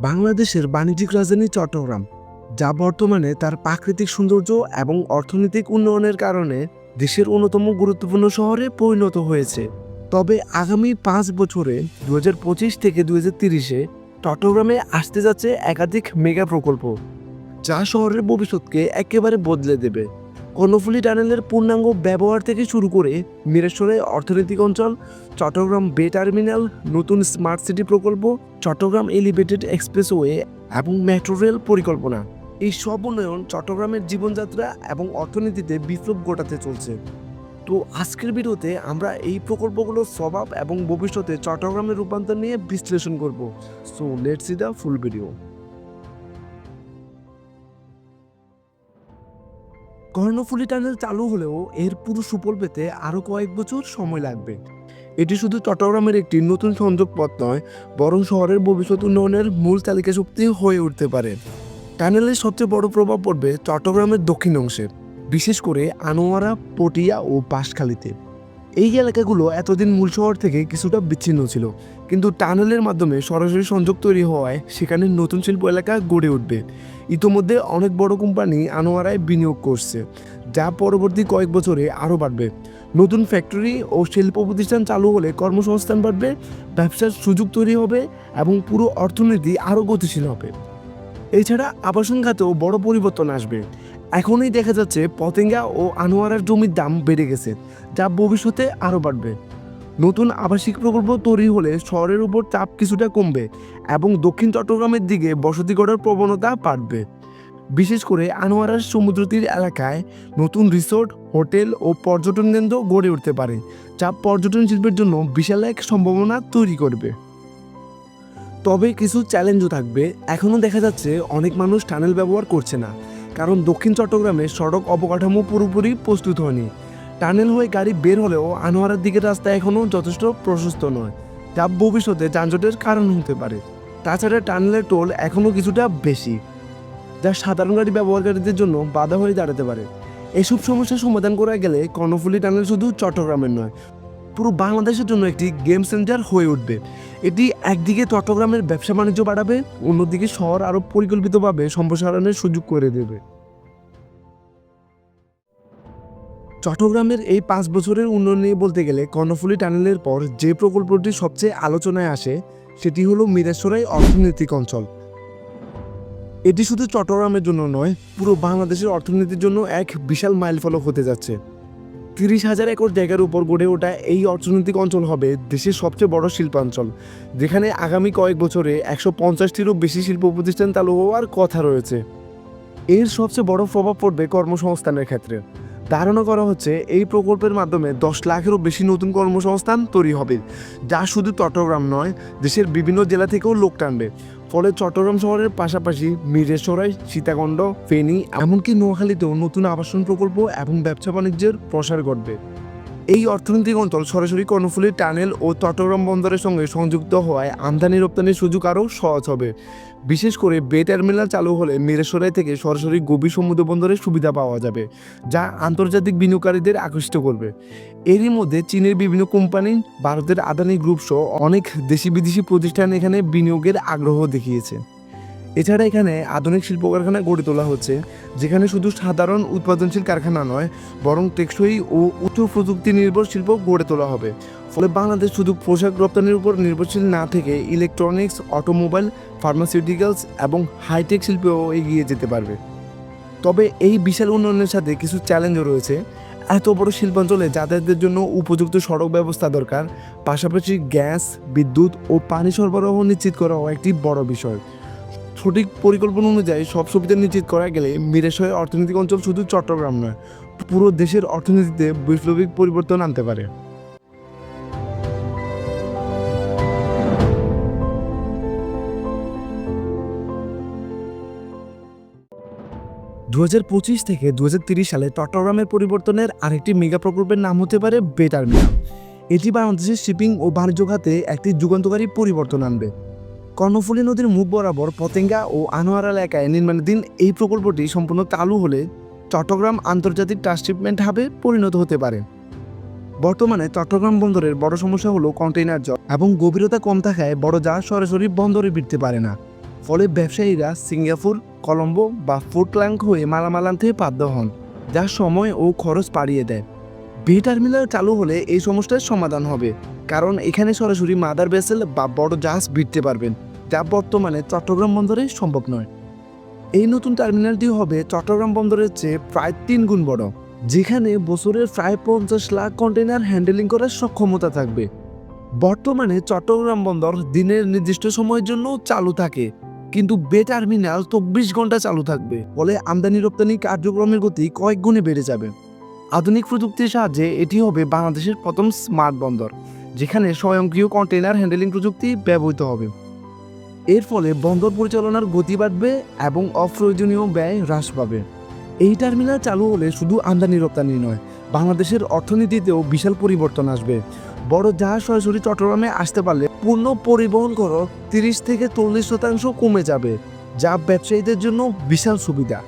বাংলাদেশের বাণিজ্যিক রাজধানী চট্টগ্রাম, যা বর্তমানে তার প্রাকৃতিক সৌন্দর্য এবং অর্থনৈতিক উন্নয়নের কারণে দেশের অন্যতম গুরুত্বপূর্ণ শহরে পরিণত হয়েছে। তবে আগামী পাঁচ বছরে দুই হাজার পঁচিশ থেকে দুই হাজার তিরিশে চট্টগ্রামে আসতে যাচ্ছে একাধিক মেগা প্রকল্প, যা শহরের ভবিষ্যৎকে একেবারে বদলে দেবে। কর্ণফুলী টানেলের পূর্ণাঙ্গ ব্যবহার থেকে শুরু করে মিরেশ্বরে অর্থনৈতিক অঞ্চল, চট্টগ্রাম বে টার্মিনাল, নতুন স্মার্ট সিটি প্রকল্প, চট্টগ্রাম এলিভেটেড এক্সপ্রেসওয়ে এবং মেট্রো রেল পরিকল্পনা। এই সব উন্নয়ন চট্টগ্রামের জীবনযাত্রা এবং অর্থনীতিতে বিপ্লব ঘটাতে চলছে। তো আজকের ভিডিওতে আমরা এই প্রকল্পগুলোর স্বভাব এবং ভবিষ্যতে চট্টগ্রামের রূপান্তর নিয়ে বিশ্লেষণ করব। So let's see the full video Karnaphuli tunnel চালু হলেও এর পুরো সুফল পেতে আরও কয়েক বছর সময় লাগবে। এটি শুধু চট্টগ্রামের একটি নতুন সংযোগ পথ নয়, বরং শহরের ভবিষ্যৎ উন্নয়নের মূল তালিকা শক্তি হয়ে উঠতে পারে। টানেলের সবচেয়ে বড় প্রভাব পড়বে চট্টগ্রামের দক্ষিণ অংশে, বিশেষ করে আনোয়ারা, পটিয়া ও বাঁশখালীতে এই এলাকাগুলো এতদিন মূল শহর থেকে কিছুটা বিচ্ছিন্ন ছিল। কিন্তু টানেলের মাধ্যমে সরাসরি সংযোগ তৈরি হওয়ায় সেখানে নতুন শিল্প এলাকা গড়ে উঠবে। ইতোমধ্যে অনেক বড় কোম্পানি আনোয়ারায় বিনিয়োগ করছে, যা পরবর্তী কয়েক বছরে আরও বাড়বে। নতুন ফ্যাক্টরি ও শিল্প প্রতিষ্ঠান চালু হলে কর্মসংস্থান বাড়বে, ব্যবসার সুযোগ তৈরি হবে এবং পুরো অর্থনীতি আরও গতিশীল হবে। এছাড়া আবাসন খাতেও বড় পরিবর্তন আসবে। এখনই দেখা যাচ্ছে পতেঙ্গা ও আনোয়ারার জমির দাম বেড়ে গেছে, যা ভবিষ্যতে আরও বাড়বে। নতুন আবাসিক প্রকল্প তৈরি হলে শহরের উপর চাপ কিছুটা কমবে এবং দক্ষিণ চট্টগ্রামের দিকে বসতি গড়ার প্রবণতা বাড়বে। বিশেষ করে আনোয়ারার সমুদ্র তীর এলাকায় নতুন রিসোর্ট, হোটেল ও পর্যটন কেন্দ্র গড়ে উঠতে পারে, যা পর্যটন শিল্পের জন্য বিশাল এক সম্ভাবনা তৈরি করবে। তবে কিছু চ্যালেঞ্জও থাকবে, এখনও দেখা যাচ্ছে অনেক মানুষ টানেল ব্যবহার করছে না। কারণ দক্ষিণ চট্টগ্রামে সড়ক অবকাঠামো পুরোপুরি প্রস্তুত হয়নি। টানেল হয়ে গাড়ি বের হলেও আনোয়ারের দিকের রাস্তা এখনও যথেষ্ট প্রশস্ত নয়, যা ভবিষ্যতে যানজটের কারণ হতে পারে। তাছাড়া টানেলের টোল এখনও কিছুটা বেশি, যা সাধারণ গাড়ি ব্যবহারকারীদের জন্য বাধা হয়ে দাঁড়াতে পারে। এসব সমস্যার সমাধান করা গেলে কর্ণফুলি টানেল শুধু চট্টগ্রামের নয়, পুরো বাংলাদেশের জন্য একটি গেম সেন্টার হয়ে উঠবে। এটি একদিকে চট্টগ্রামের ব্যবসা বাণিজ্য বাড়াবে, অন্যদিকে শহর আরও পরিকল্পিতভাবে সম্প্রসারণের সুযোগ করে দেবে। চট্টগ্রামের এই পাঁচ বছরের উন্নয়ন নিয়ে বলতে গেলে কর্ণফুলী টানেলের পর যে প্রকল্পটি সবচেয়ে আলোচনায় আসে, সেটি হলো মিরাসরাই অর্থনৈতিক অঞ্চল। এটি শুধু চট্টগ্রামের জন্য নয়, পুরো বাংলাদেশের অর্থনীতির জন্য এক বিশাল মাইলফলক হতে যাচ্ছে। তিরিশ হাজার একর জায়গার উপর গড়ে ওঠা এই অর্থনৈতিক অঞ্চল হবে দেশের সবচেয়ে বড় শিল্পাঞ্চল, যেখানে আগামী কয়েক বছরে একশো পঞ্চাশটিরও বেশি শিল্প প্রতিষ্ঠান চালু হওয়ার কথা রয়েছে। এর সবচেয়ে বড় প্রভাব পড়বে কর্মসংস্থানের ক্ষেত্রে। ধারণা করা হচ্ছে এই প্রকল্পের মাধ্যমে দশ লাখেরও বেশি নতুন কর্মসংস্থান তৈরি হবে, যা শুধু চট্টগ্রাম নয়, দেশের বিভিন্ন জেলা থেকেও লোক টানবে। ফলে চট্টগ্রাম শহরের পাশাপাশি মিরেশ্বরাই সীতাকুণ্ড, ফেনী, এমনকি নোয়াখালীতেও নতুন আবাসন প্রকল্প এবং ব্যবসা বাণিজ্যের প্রসার ঘটবে। এই অর্থনৈতিক অঞ্চল সরাসরি কর্ণফুলী টানেল ও চট্টগ্রাম বন্দরের সঙ্গে সংযুক্ত হওয়ায় আমদানি রপ্তানির সুযোগ আরও সহজ হবে। বিশেষ করে বে টার্মিনাল চালু হলে মেরেসরাই থেকে সরাসরি গভীর সমুদ্র বন্দরের সুবিধা পাওয়া যাবে, যা আন্তর্জাতিক বিনিয়োগকারীদের আকৃষ্ট করবে। এরই মধ্যে চীনের বিভিন্ন কোম্পানি, ভারতের আদানি গ্রুপ সহ অনেক দেশি বিদেশি প্রতিষ্ঠান এখানে বিনিয়োগের আগ্রহ দেখিয়েছে। এছাড়া এখানে আধুনিক শিল্প কারখানা গড়ে তোলা হচ্ছে, যেখানে শুধু সাধারণ উৎপাদনশীল কারখানা নয়, বরং টেকসই ও উচ্চ প্রযুক্তি নির্ভর শিল্প গড়ে তোলা হবে। ফলে বাংলাদেশ শুধু পোশাক রপ্তানির উপর নির্ভরশীল না থেকে ইলেকট্রনিক্স, অটোমোবাইল, ফার্মাসিউটিক্যালস এবং হাইটেক শিল্পেও এগিয়ে যেতে পারবে। তবে এই বিশাল উন্নয়নের সাথে কিছু চ্যালেঞ্জও রয়েছে। এত বড় শিল্পাঞ্চলে যাতায়াতের জন্য উপযুক্ত সড়ক ব্যবস্থা দরকার, পাশাপাশি গ্যাস, বিদ্যুৎ ও পানি সরবরাহ নিশ্চিত করাও একটি বড় বিষয়। সঠিক পরিকল্পনা অনুযায়ী সব সুবিধা নিশ্চিত করা গেলে মিরেশয় অর্থনৈতিক অঞ্চল শুধু চট্টগ্রাম নয়, পুরো দেশের অর্থনীতিতে বৈপ্লবিক পরিবর্তন আনতে পারে। দু হাজার পঁচিশ থেকে দু সালে চট্টগ্রামের পরিবর্তনের আরেকটি মেগা প্রকল্পের নাম হতে পারে বেটার টার্মিনাল এটি বাংলাদেশের শিপিং ও বাণিজ্য খাতে একটি যুগান্তকারী পরিবর্তন আনবে। কর্ণফুলী নদীর মুখ বরাবর পতেঙ্গা ও আনোয়ার এলাকায় নির্মাণাধীন এই প্রকল্পটি সম্পূর্ণ চালু হলে চট্টগ্রাম আন্তর্জাতিক ট্রান্সশিপমেন্ট হাবে পরিণত হতে পারে। বর্তমানে চট্টগ্রাম বন্দরের বড় সমস্যা হলো কন্টেইনার জল এবং গভীরতা কম থাকায় বড় জাহাজ সরাসরি বন্দরে ভিড়তে পারে না। ফলে ব্যবসায়ীরা সিঙ্গাপুর, কলম্বো বা ফুটল্যাঙ্ক হয়ে মালামাল আনতে বাধ্য হন, যা সময় ও খরচ পাড়িয়ে দেয়। বে টার্মিনাল চালু হলে এই সমস্যার সমাধান হবে। কারণ এখানে সরাসরি মাদার ভেসেল বা বড় জাহাজ ভিড়তে পারবেন, যা বর্তমানে চট্টগ্রাম বন্দরে সম্ভব নয়। এই নতুন টার্মিনালটি হবে চট্টগ্রাম বন্দরের চেয়ে প্রায় তিন গুণ বড়, যেখানে বছরের প্রায় পঞ্চাশ লাখ কন্টেনার হ্যান্ডেলিং করার সক্ষমতা থাকবে। বর্তমানে চট্টগ্রাম বন্দর দিনের নির্দিষ্ট সময়ের জন্য চালু থাকে, কিন্তু বে টার্মিনাল চব্বিশ ঘণ্টা চালু থাকবে, ফলে আমদানি রপ্তানি কার্যক্রমের গতি কয়েক গুণে বেড়ে যাবে। আধুনিক প্রযুক্তির সাহায্যে এটি হবে বাংলাদেশের প্রথম স্মার্ট বন্দর। যেখানে স্বয়ংক্রিয় কন্টেনার হ্যান্ডেলিং প্রযুক্তি ব্যবহৃত হবে। এর ফলে বন্দর পরিচালনার গতি বাড়বে এবং অপ্রয়োজনীয় ব্যয় হ্রাস পাবে। এই টার্মিনাল চালু হলে শুধু আমদানি রপ্তানি নয়, বাংলাদেশের অর্থনীতিতেও বিশাল পরিবর্তন আসবে। বড় জাহাজ সরাসরি চট্টগ্রামে আসতে পারলে পূর্ণ পরিবহন খরচ তিরিশ থেকে চল্লিশ শতাংশ কমে যাবে, যা ব্যবসায়ীদের জন্য বিশাল সুবিধা।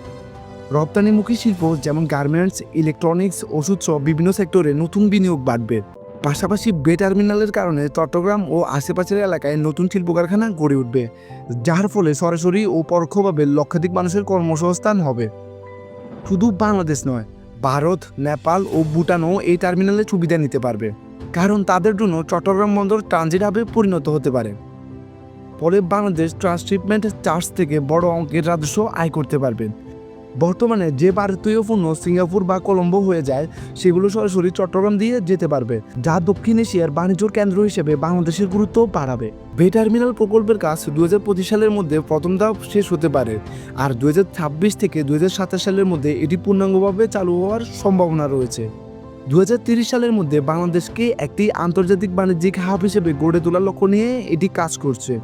রপ্তানিমুখী শিল্প যেমন গার্মেন্টস ইলেকট্রনিক্স ওষুধ সহ বিভিন্ন সেক্টরে নতুন বিনিয়োগ বাড়বে। পাশাপাশি বে টার্মিনালের কারণে চট্টগ্রাম ও আশেপাশের এলাকায় নতুন শিল্প কারখানা গড়ে উঠবে, যার ফলে সরাসরি ও পরোক্ষভাবে লক্ষাধিক মানুষের কর্মসংস্থান হবে। শুধু বাংলাদেশ নয়, ভারত, নেপাল ও ভুটানও এই টার্মিনালে সুবিধা নিতে পারবে, কারণ তাদের জন্য চট্টগ্রাম বন্দর ট্রানজিট হাবে পরিণত হতে পারে। ফলে বাংলাদেশ ট্রান্সশিপমেন্ট চার্জ থেকে বড় অঙ্কের রাজস্ব আয় করতে পারবে। বর্তমানে যে ভারতীয় পণ্য সিঙ্গাপুর বা কলম্বো হয়ে যায়, সেগুলো সরাসরি চট্টগ্রাম দিয়ে যেতে পারবে, যা দক্ষিণ এশিয়ার বাণিজ্য কেন্দ্র হিসেবে বাংলাদেশের গুরুত্ব বাড়াবে। বে টার্মিনাল প্রকল্পের কাজ দু হাজার পঁচিশ সালের মধ্যে প্রথম ধাপ শেষ হতে পারে, আর দুই হাজার ছাব্বিশ থেকে দু হাজার সাতাশ সালের মধ্যে এটি পূর্ণাঙ্গভাবে চালু হওয়ার সম্ভাবনা রয়েছে। দু সালের মধ্যে বাংলাদেশকে একটি আন্তর্জাতিক বাণিজ্যিক হাব হিসেবে গড়ে তোলার লক্ষ্য নিয়ে এটি কাজ করছে।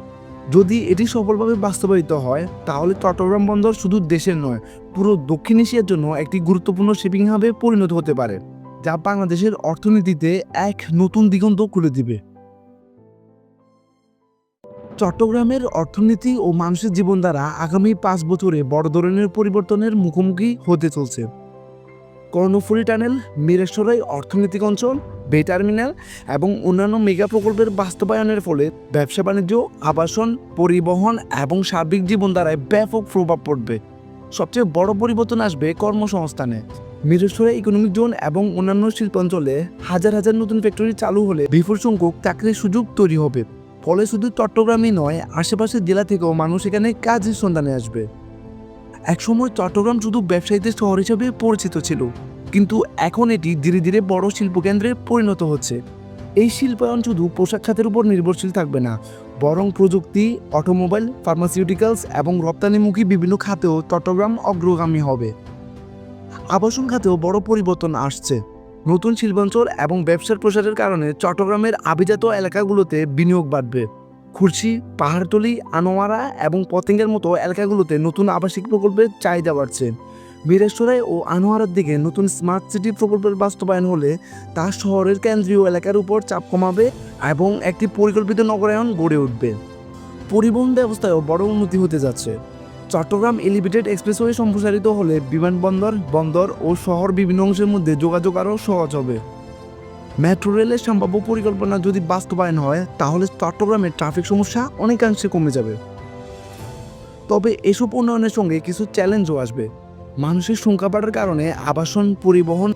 যদি এটি সফলভাবে বাস্তবায়িত হয়, তাহলে চট্টগ্রাম বন্দর শুধু দেশের নয়, পুরো দক্ষিণ এশিয়ার জন্য একটি গুরুত্বপূর্ণ শিপিং হাবে পরিণত হতে পারে, যা বাংলাদেশের অর্থনীতিতে এক নতুন দিগন্ত খুলে দিবে। চট্টগ্রামের অর্থনীতি ও মানুষের জীবন দ্বারা আগামী পাঁচ বছরে বড় ধরনের পরিবর্তনের মুখোমুখি হতে চলছে। কর্ণফুলী টানেল, মিরেশ্বরাই অর্থনৈতিক অঞ্চল। বে টার্মিনাল এবং অন্যান্য মেগা প্রকল্পের বাস্তবায়নের ফলে ব্যবসা বাণিজ্য, আবাসন, পরিবহন এবং সার্বিক জীবন দ্বারায় ব্যাপক প্রভাব পড়বে। সবচেয়ে বড় পরিবর্তন আসবে কর্মসংস্থানে। মিরেশ্বরা ইকোনমিক জোন এবং অন্যান্য শিল্পাঞ্চলে হাজার হাজার নতুন ফ্যাক্টরি চালু হলে বিপুল সংখ্যক চাকরির সুযোগ তৈরি হবে। ফলে শুধু চট্টগ্রামই নয়, আশেপাশের জেলা থেকেও মানুষ এখানে কাজের সন্ধানে আসবে। একসময় চট্টগ্রাম শুধু ব্যবসায়ীদের শহর হিসেবে পরিচিত ছিল। কিন্তু এখন এটি ধীরে ধীরে বড় শিল্পকেন্দ্রে পরিণত হচ্ছে। এই শিল্পায়ন শুধু পোশাক খাতের উপর নির্ভরশীল থাকবে না, বরং প্রযুক্তি, অটোমোবাইল, ফার্মাসিউটিক্যালস এবং রপ্তানিমুখী বিভিন্ন খাতেও চট্টগ্রাম অগ্রগামী হবে। আবাসন খাতেও বড় পরিবর্তন আসছে। নতুন শিল্পাঞ্চল এবং ব্যবসার প্রসারের কারণে চট্টগ্রামের আভিজাত এলাকাগুলোতে বিনিয়োগ বাড়বে। খুরশি, পাহাড়তলি, আনোয়ারা এবং পতেঙ্গের মতো এলাকাগুলোতে নতুন আবাসিক প্রকল্পের চাহিদা বাড়ছে। বীরেশ্বরাই ও আনোয়ারার দিকে নতুন স্মার্ট সিটি প্রকল্পের বাস্তবায়ন হলে তা শহরের কেন্দ্রীয় এলাকার উপর চাপ কমাবে এবং একটি পরিকল্পিত নগরায়ন গড়ে উঠবে। পরিবহন ব্যবস্থায়ও বড় উন্নতি হতে যাচ্ছে। চট্টগ্রাম এলিভেটেড এক্সপ্রেসওয়ে সম্প্রসারিত হলে বিমানবন্দর, বন্দর ও শহর বিভিন্ন অংশের মধ্যে যোগাযোগ আরও সহজ হবে। মেট্রো রেলের সম্ভাব্য পরিকল্পনা যদি বাস্তবায়ন হয়, তাহলে চট্টগ্রামের ট্রাফিক সমস্যা অনেকাংশে কমে যাবে। তবে এসব উন্নয়নের সঙ্গে কিছু চ্যালেঞ্জও আসবে। মানুষের সংখ্যা বাড়ার কারণে আবাসন পরিবহন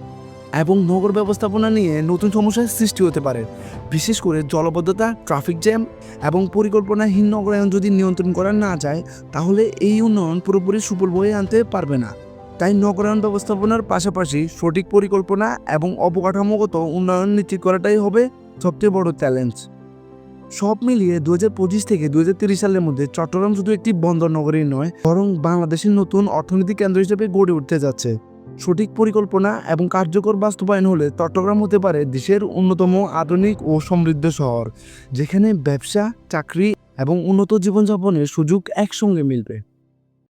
এবং নগর ব্যবস্থাপনা নিয়ে নতুন সমস্যার সৃষ্টি হতে পারে। বিশেষ করে জলবদ্ধতা ট্রাফিক জ্যাম এবং পরিকল্পনাহীন নগরায়ন যদি নিয়ন্ত্রণ করা না যায়, তাহলে এই উন্নয়ন পুরোপুরি সুফল বয়ে আনতে পারবে না। তাই নগরায়ন ব্যবস্থাপনার পাশাপাশি সঠিক পরিকল্পনা এবং অবকাঠামোগত উন্নয়ন নিশ্চিত করাটাই হবে সবচেয়ে বড় চ্যালেঞ্জ সব মিলিয়ে দু হাজার পঁচিশ থেকে দু সালের মধ্যে চট্টগ্রাম শুধু একটি বন্দর নগরী নয়, বরং বাংলাদেশের নতুন অর্থনৈতিক কেন্দ্র হিসেবে গড়ে উঠতে যাচ্ছে। সঠিক পরিকল্পনা এবং কার্যকর বাস্তবায়ন হলে চট্টগ্রাম হতে পারে দেশের অন্যতম আধুনিক ও সমৃদ্ধ শহর, যেখানে ব্যবসা, চাকরি এবং উন্নত জীবনযাপনের সুযোগ একসঙ্গে মিলবে।